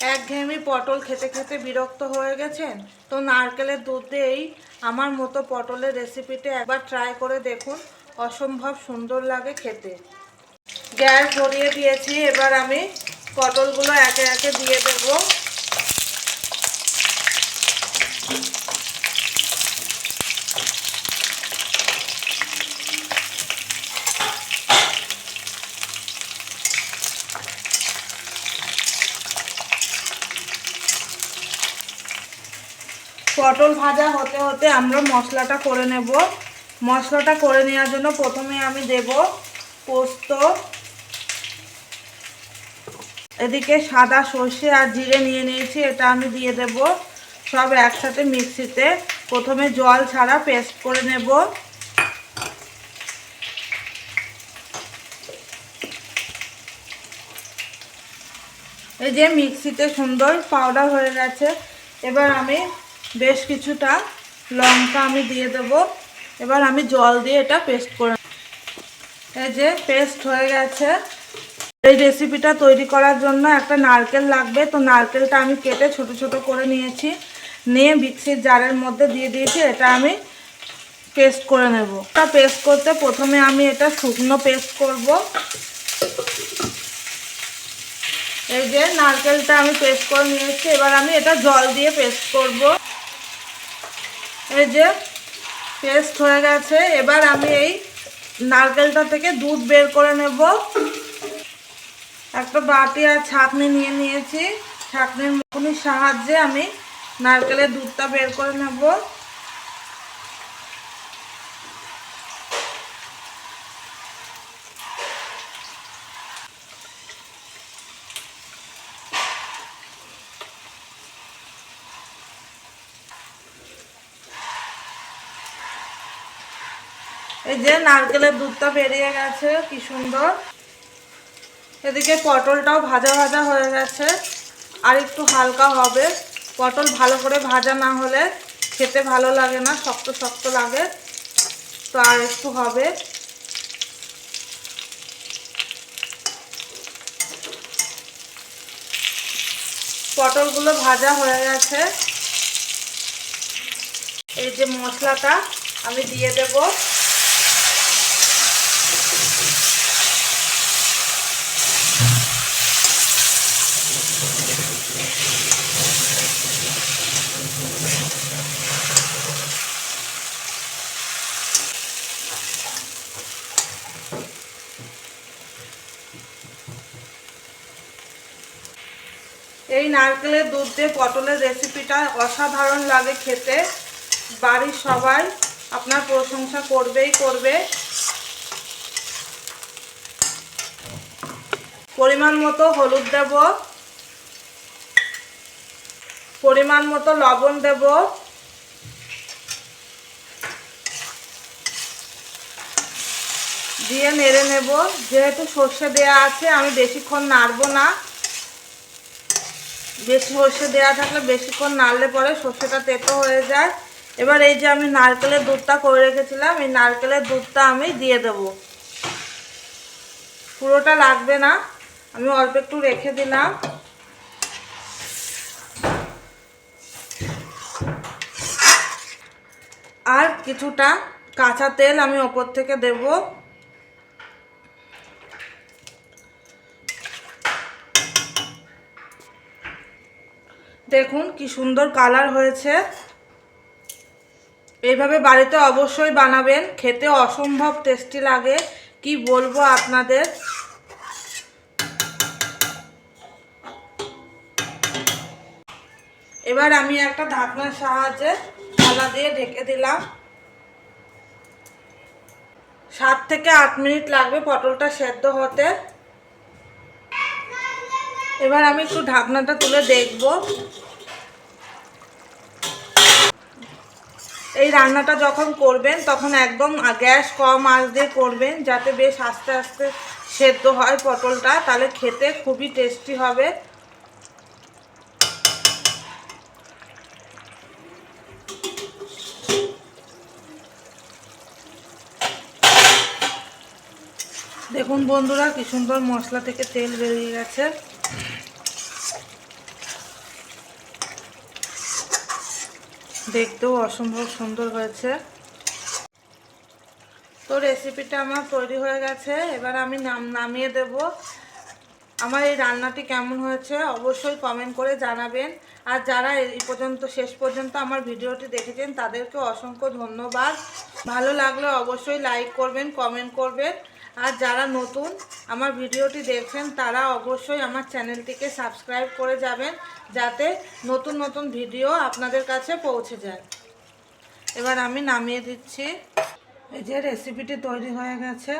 একঘেয়েমি পটল খেতে খেতে বিরক্ত হয়ে গেছেন? তো নারকেলের দুধ দিয়েই আমার মতো পটলের রেসিপিটা একবার ট্রাই করে দেখুন। অসম্ভব সুন্দর লাগে খেতে। গ্যাস ধরিয়ে দিয়েছি, এবার আমি পটলগুলো একে একে দিয়ে দেবো। পটল ভাজা হতে হতে আমরা মশলাটা করে নেব। মশলাটা করে নেওয়ার জন্য প্রথমে আমি দেব পোস্ত, এদিকে সাদা সর্ষে আর জিরে নিয়ে নিয়েছি, এটা আমি দিয়ে দেব। সব একসাথে মিক্সিতে। প্রথমে জল ছাড়া পেস্ট করে নেব। এই যে মিক্সিতে সুন্দর পাউডার হয়ে গেছে। এবার আমি বেশ কিছুটা লঙ্কা আমি দিয়ে দেব। এবার আমি জল দিয়ে এটা পেস্ট করে এই যে পেস্ট হয়ে গেছে। এই রেসিপিটা তৈরি করার জন্য একটা নারকেল লাগবে। তো নারকেলটা আমি কেটে ছোট ছোট করে নিয়েছি। নিয়ে মিক্সির জারের মধ্যে দিয়ে দিয়েছি। এটা আমি পেস্ট করে নেব। এটা পেস্ট করতে প্রথমে আমি এটা শুকনো পেস্ট করব। এই যে নারকেলটা আমি পেস্ট করে নিয়েছি। এবার আমি এটা জল দিয়ে পেস্ট করব। এই যে পেস্ট হয়ে গেছে, এবার আমি এই নারকেলটা থেকে দুধ বের করে নেব। একটা বাটি আর ছাঁকনি নিয়ে নিয়েছি। ছাঁকনির মুখনির সাহায্যে আমি নারকেলের দুধটা বের করে নেব। এই যে নারকেলের দুধটা বেরিয়ে গেছে, কি সুন্দর। এদিকে পটলটাও ভাজা ভাজা হয়ে গেছে, আর একটু হালকা হবে। পটল ভালো করে ভাজা না হলে খেতে ভালো লাগে না, শক্ত শক্ত লাগে। তো আর একটু হবে। পটলগুলো ভাজা হয়ে গেছে। এই যে মশলাটা আমি দিয়ে দেবো। নারকেলের দুধ দিয়ে পটলের রেসিপিটা অসাধারণ লাগে খেতে। বাড়ির সবাই আপনার প্রশংসা করবেই করবে। পরিমাণ মতো হলুদ দেব। পরিমাণ মতো লবণ দেব। দিয়ে নেড়ে নেব। যেহেতু সর্ষে দেয়া আছে, আমি বেশিক্ষণ নাড়বো না। বেশি সর্ষে দেওয়া থাকলে বেশিক্ষণ নাড়লে পরে সর্ষেটা তেতো হয়ে যায়। এবার এই যে আমি নারকেলের দুধটা করে রেখেছিলাম, এই নারকেলের দুধটা আমি দিয়ে দেব। পুরোটা লাগবে না, আমি অল্প একটু রেখে দিলাম। আর কিছুটা কাঁচা তেল আমি ওপর থেকে দেবো। দেখুন কি সুন্দর কালার হয়েছে। এইভাবে বাড়িতে অবশ্যই বানাবেন, খেতে অসম্ভব টেস্টি লাগে, কি বলব আপনাদের? এবার আমি একটা ঢাকনার সাহায্যে থালা দিয়ে ঢেকে দিলাম। সাত থেকে আট মিনিট লাগবে পটলটা সেদ্ধ হতে। এবার আমি একটু ঢাকনাটা তুলে দেখব। এই রান্নাটা যখন করবেন, তখন একদম গ্যাস কম আঁচ দিয়ে করবেন, যাতে বেশ আস্তে আস্তে সেদ্ধ হয় পটলটা। তাহলে খেতে খুবই টেস্টি হবে। দেখুন বন্ধুরা, কি সুন্দর মশলা থেকে তেল বেরিয়ে গেছে। দেখতেও অসম্ভব সুন্দর হয়েছে। তো রেসিপিটা আমার তৈরি হয়ে গেছে। এবার আমি নাম, নামিয়ে দেব। আমার এই রান্নাটি কেমন হয়েছে অবশ্যই কমেন্ট করে জানাবেন। আর যারা এই পর্যন্ত, শেষ পর্যন্ত আমার ভিডিওটি দেখেছেন তাদেরকে অসংখ্য ধন্যবাদ। ভালো লাগলে অবশ্যই লাইক করবেন কমেন্ট করবেন। আর যারা নতুন আমার ভিডিওটি দেখছেন, তারা অবশ্যই আমার চ্যানেলটিকে সাবস্ক্রাইব করে যাবেন, যাতে নতুন নতুন ভিডিও আপনাদের কাছে পৌঁছে যায়। এবার আমি নামিয়ে দিচ্ছি। এই যে রেসিপিটি তৈরি হয়ে গেছে।